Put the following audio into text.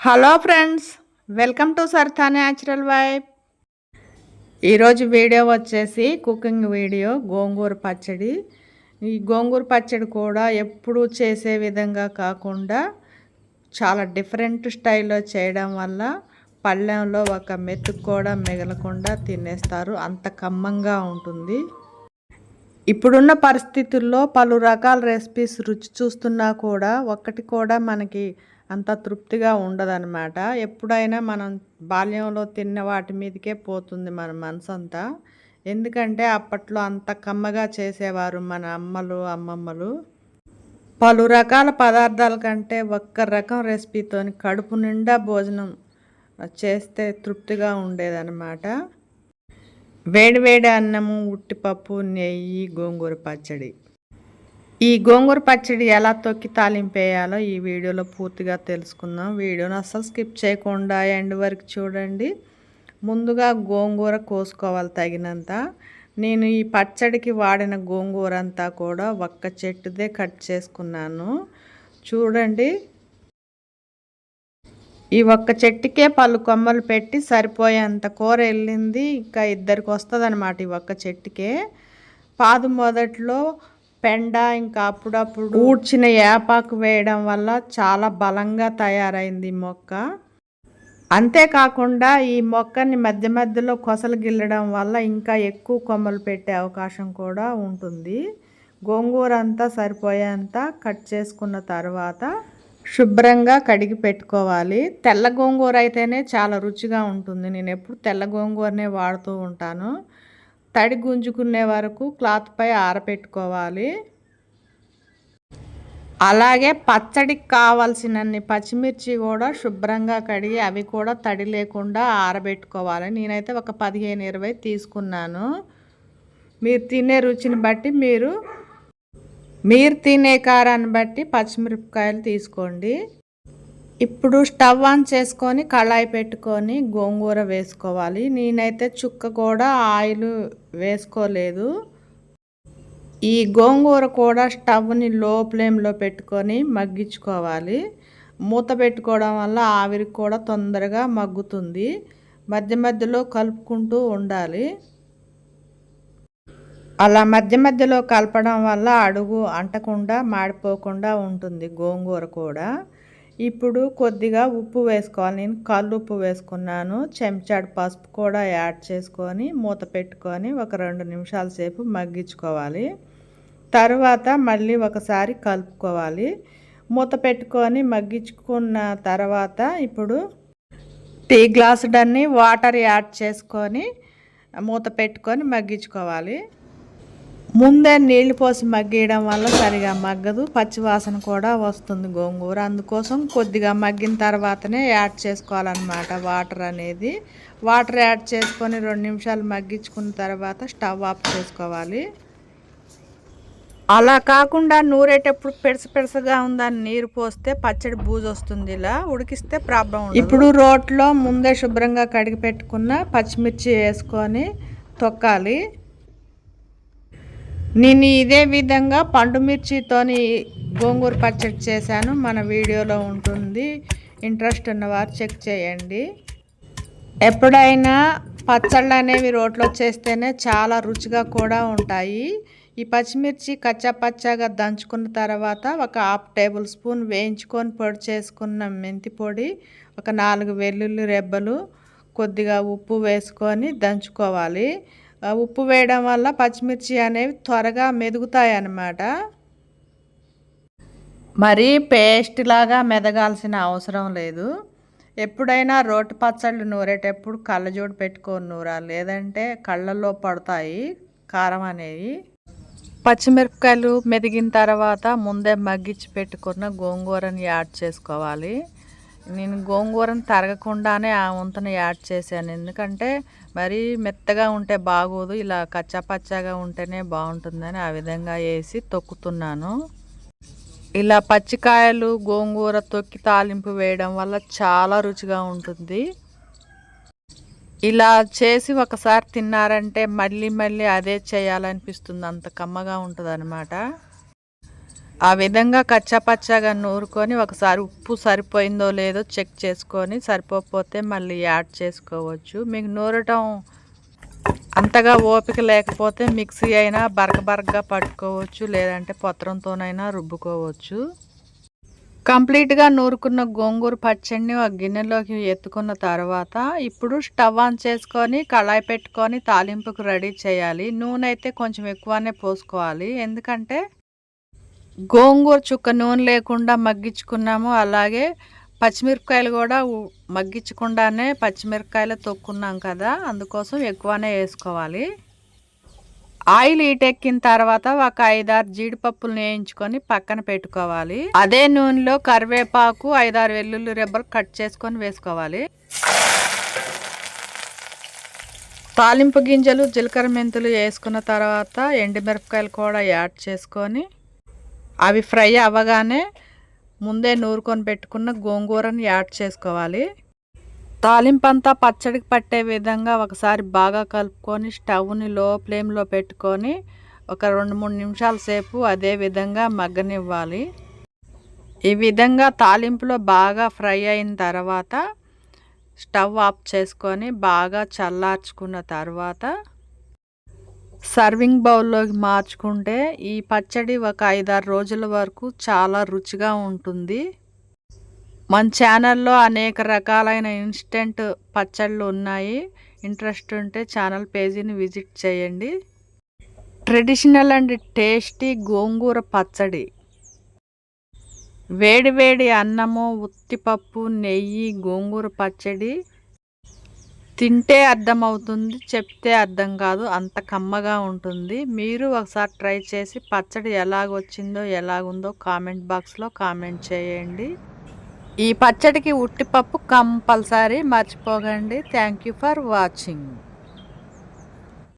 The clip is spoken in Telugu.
హలో ఫ్రెండ్స్ వెల్కమ్ టు సర్థా న్యాచురల్ వైబ్. ఈరోజు వీడియో వచ్చేసి కుకింగ్ వీడియో గోంగూర పచ్చడి. ఈ గోంగూర పచ్చడి కూడా ఎప్పుడు చేసే విధంగా కాకుండా చాలా డిఫరెంట్ స్టైల్లో చేయడం వల్ల పళ్ళెంలో ఒక మెతుకు కూడా మిగలకుండా తినేస్తారు. అంత కమ్మంగా ఉంటుంది. ఇప్పుడున్న పరిస్థితుల్లో పలు రకాల రెసిపీస్ రుచి చూస్తున్నా కూడా ఒక్కటి కూడా మనకి అంత తృప్తిగా ఉండదన్నమాట. ఎప్పుడైనా మనం బాల్యంలో తిన్న వాటి మీదకే పోతుంది మన మనసు అంతా ఎందుకంటే అప్పట్లో అంత కమ్మగా చేసేవారు మన అమ్మలు అమ్మమ్మలు. పలు రకాల పదార్థాల కంటే ఒక్క రకం రెసిపీతో కడుపు నిండా భోజనం చేస్తే తృప్తిగా ఉండేదన్నమాట. వేడివేడి అన్నము ఉట్టిపప్పు నెయ్యి గోంగూర పచ్చడి. ఈ గోంగూర పచ్చడి ఎలా తొక్కి తాలింపేయాలో ఈ వీడియోలో పూర్తిగా తెలుసుకుందాం. వీడియోని అస్సలు స్కిప్ చేయకుండా ఎండ్ వరకు చూడండి. ముందుగా గోంగూర కోసుకోవాలి తగినంత. నేను ఈ పచ్చడికి వాడిన గోంగూర అంతా కూడా ఒక్క చెట్టుదే కట్ చేసుకున్నాను. చూడండి. ఈ ఒక్క చెట్టుకే పలు కొమ్మలు పెట్టి సరిపోయేంత కూర వెళ్ళింది. ఇంకా ఇద్దరికి వస్తుంది అనమాట ఈ ఒక్క చెట్టుకే. పాదు మొదట్లో పెండ ఇంకా అప్పుడప్పుడు ఊడ్చిన ఏపాకు వేయడం వల్ల చాలా బలంగా తయారైంది మొక్క. అంతేకాకుండా ఈ మొక్కని మధ్య మధ్యలో కొసలు గిల్లడం వల్ల ఇంకా ఎక్కువ కొమ్మలు పెట్టే అవకాశం కూడా ఉంటుంది. గోంగూర అంతా సరిపోయేంత కట్ చేసుకున్న తర్వాత శుభ్రంగా కడిగి పెట్టుకోవాలి. తెల్ల గోంగూర అయితేనే చాలా రుచిగా ఉంటుంది. నేను ఎప్పుడు తెల్ల గోంగూరనే వాడుతూ ఉంటాను. తడి గుంజుకునే వరకు క్లాత్పై ఆరబెట్టుకోవాలి అలాగే పచ్చడికి కావాల్సినన్ని పచ్చిమిర్చి కూడా శుభ్రంగా కడిగి అవి కూడా తడి లేకుండా ఆరబెట్టుకోవాలి. నేనైతే ఒక పదిహేను ఇరవై తీసుకున్నాను. మీరు తినే రుచిని బట్టి మీరు మీరు తినే కారాన్ని బట్టి పచ్చిమిరపకాయలు తీసుకోండి. ఇప్పుడు స్టవ్ ఆన్ చేసుకొని కళాయి పెట్టుకొని గోంగూర వేసుకోవాలి. నేనైతే చుక్క కూడా ఆయిల్ వేసుకోలేదు. ఈ గోంగూర కూడా స్టవ్ని లో ఫ్లేమ్లో పెట్టుకొని మగ్గించుకోవాలి. మూత పెట్టుకోవడం వల్ల ఆవిరి కూడా తొందరగా మగ్గుతుంది. మధ్య మధ్యలో కలుపుకుంటూ ఉండాలి. అలా మధ్య మధ్యలో కలపడం వల్ల అడుగు అంటకుండా మాడిపోకుండా ఉంటుంది గోంగూర కూడా. ఇప్పుడు కొద్దిగా ఉప్పు వేసుకోవాలి. నేను కళ్ళు ఉప్పు వేసుకున్నాను. చెంచాడు పసుపు కూడా యాడ్ చేసుకొని మూత పెట్టుకొని ఒక రెండు నిమిషాల సేపు మగ్గించుకోవాలి. తర్వాత మళ్ళీ ఒకసారి కలుపుకోవాలి. మూత పెట్టుకొని మగ్గించుకున్న తర్వాత ఇప్పుడు టీ గ్లాసుడన్ని వాటర్ యాడ్ చేసుకొని మూత పెట్టుకొని మగ్గించుకోవాలి. ముందే నీళ్ళు పోసి మగ్గేయడం వల్ల సరిగా మగ్గదు పచ్చివాసన కూడా వస్తుంది గోంగూర. అందుకోసం కొద్దిగా మగ్గిన తర్వాతనే యాడ్ చేసుకోవాలన్నమాట వాటర్ అనేది. వాటర్ యాడ్ చేసుకొని రెండు నిమిషాలు మగ్గించుకున్న తర్వాత స్టవ్ ఆఫ్ చేసుకోవాలి. అలా కాకుండా నూరేటప్పుడు పెడస పెడసగా ఉందని నీరు పోస్తే పచ్చడి బూజు వస్తుంది ఇలా. ఉడికిస్తే ప్రాబ్లం ఇప్పుడు రోట్లో ముందే శుభ్రంగా కడిగి పెట్టుకున్న పచ్చిమిర్చి వేసుకొని తొక్కాలి. నేను ఇదే విధంగా పండు మిర్చితోని గోంగూర పచ్చడి చేశాను. మన వీడియోలో ఉంటుంది. ఇంట్రెస్ట్ ఉన్నవారు చెక్ చేయండి. ఎప్పుడైనా పచ్చళ్ళు అనేవి రోట్లో చేస్తేనే చాలా రుచిగా కూడా ఉంటాయి. ఈ పచ్చిమిర్చి కచ్చాపచ్చాగా దంచుకున్న తర్వాత ఒక హాఫ్ టేబుల్ స్పూన్ వేయించుకొని పొడి చేసుకున్న మెంతి పొడి ఒక నాలుగు వెల్లుల్లి రెబ్బలు కొద్దిగా ఉప్పు వేసుకొని దంచుకోవాలి. ఉప్పు వేయడం వల్ల పచ్చిమిర్చి అనేవి త్వరగా మెదుగుతాయి అన్నమాట మరీ పేస్ట్ లాగా మెదగాల్సిన అవసరం లేదు. ఎప్పుడైనా రోటి పచ్చళ్ళు నూరేటప్పుడు కళ్ళజోడు పెట్టుకొని నూరాలి. లేదంటే కళ్ళల్లో పడతాయి కారం అనేవి. పచ్చిమిరపకాయలు మెదిగిన తర్వాత ముందే మగ్గించి పెట్టుకున్న గోంగూరని యాడ్ చేసుకోవాలి. నేను గోంగూరను తరగకుండానే ఆ వంతను యాడ్ చేశాను. ఎందుకంటే మరీ మెత్తగా ఉంటే బాగోదు ఇలా కచ్చాపచ్చాగా ఉంటేనే బాగుంటుందని ఆ విధంగా వేసి తొక్కుతున్నాను. ఇలా పచ్చికాయలు గోంగూర తొక్కి తాలింపు వేయడం వల్ల చాలా రుచిగా ఉంటుంది. ఇలా చేసి ఒకసారి తిన్నారంటే మళ్ళీ మళ్ళీ అదే చేయాలనిపిస్తుంది అంత కమ్మగా ఉంటుంది ఆ విధంగా కచ్చాపచ్చాగా నూరుకొని ఒకసారి ఉప్పు సరిపోయిందో లేదో చెక్ చేసుకొని సరిపోకపోతే మళ్ళీ యాడ్ చేసుకోవచ్చు. మీకు నూరటం అంతగా ఓపిక లేకపోతే మిక్సీ అయినా బరక బరకగా పట్టుకోవచ్చు లేదంటే పత్రంతోనైనా రుబ్బుకోవచ్చు. కంప్లీట్గా నూరుకున్న గోంగూర పచ్చడిని ఒక గిన్నెలోకి ఎత్తుకున్న తర్వాత ఇప్పుడు స్టవ్ ఆన్ చేసుకొని కళాయి పెట్టుకొని తాలింపుకు రెడీ చేయాలి. నూనె అయితే కొంచెం ఎక్కువనే పోసుకోవాలి. ఎందుకంటే గోంగూర చుక్క నూనె లేకుండా మగ్గించుకున్నాము. అలాగే పచ్చిమిరపకాయలు కూడా మగ్గించకుండానే పచ్చిమిరపకాయలు తొక్కున్నాం కదా అందుకోసం ఎక్కువనే వేసుకోవాలి. ఆయిల్ ఈటెక్కిన తర్వాత ఒక ఐదారు జీడిపప్పులు వేయించుకొని పక్కన పెట్టుకోవాలి. అదే నూనెలో కరివేపాకు ఐదారు వెల్లుల్లి రెబ్బలు కట్ చేసుకొని వేసుకోవాలి. తాలింపు గింజలు జీలకర్ర మెంతులు వేసుకున్న తర్వాత ఎండుమిరపకాయలు కూడా యాడ్ చేసుకొని అవి ఫ్రై అవ్వగానే ముందే నూరుకొని పెట్టుకున్న గోంగూరని యాడ్ చేసుకోవాలి. తాలింపంతా పచ్చడికి పట్టే విధంగా ఒకసారి బాగా కలుపుకొని స్టవ్ని లో ఫ్లేమ్లో పెట్టుకొని ఒక రెండు మూడు నిమిషాల సేపు అదే విధంగా మగ్గనివ్వాలి. ఈ విధంగా తాలింపులో బాగా ఫ్రై అయిన తర్వాత స్టవ్ ఆఫ్ చేసుకొని బాగా చల్లార్చుకున్న తర్వాత సర్వింగ్ బౌల్లోకి మార్చుకుంటే ఈ పచ్చడి ఒక ఐదారు రోజుల వరకు చాలా రుచిగా ఉంటుంది. మన ఛానల్లో అనేక రకాలైన ఇన్స్టెంట్ పచ్చళ్ళు ఉన్నాయి. ఇంట్రెస్ట్ ఉంటే ఛానల్ పేజీని విజిట్ చేయండి. ట్రెడిషనల్ అండ్ టేస్టీ గోంగూర పచ్చడి. వేడి వేడి అన్నము ఉత్తిపప్పు నెయ్యి గోంగూర పచ్చడి తింటే అర్థమవుతుంది చెప్తే అర్థం కాదు అంత కమ్మగా ఉంటుంది. మీరు ఒకసారి ట్రై చేసి పచ్చడి ఎలాగొచ్చిందో ఎలాగుందో కామెంట్ బాక్స్లో కామెంట్ చేయండి. ఈ పచ్చడికి ఉట్టిపప్పు కంపల్సరీ మర్చిపోకండి. Thank you for watching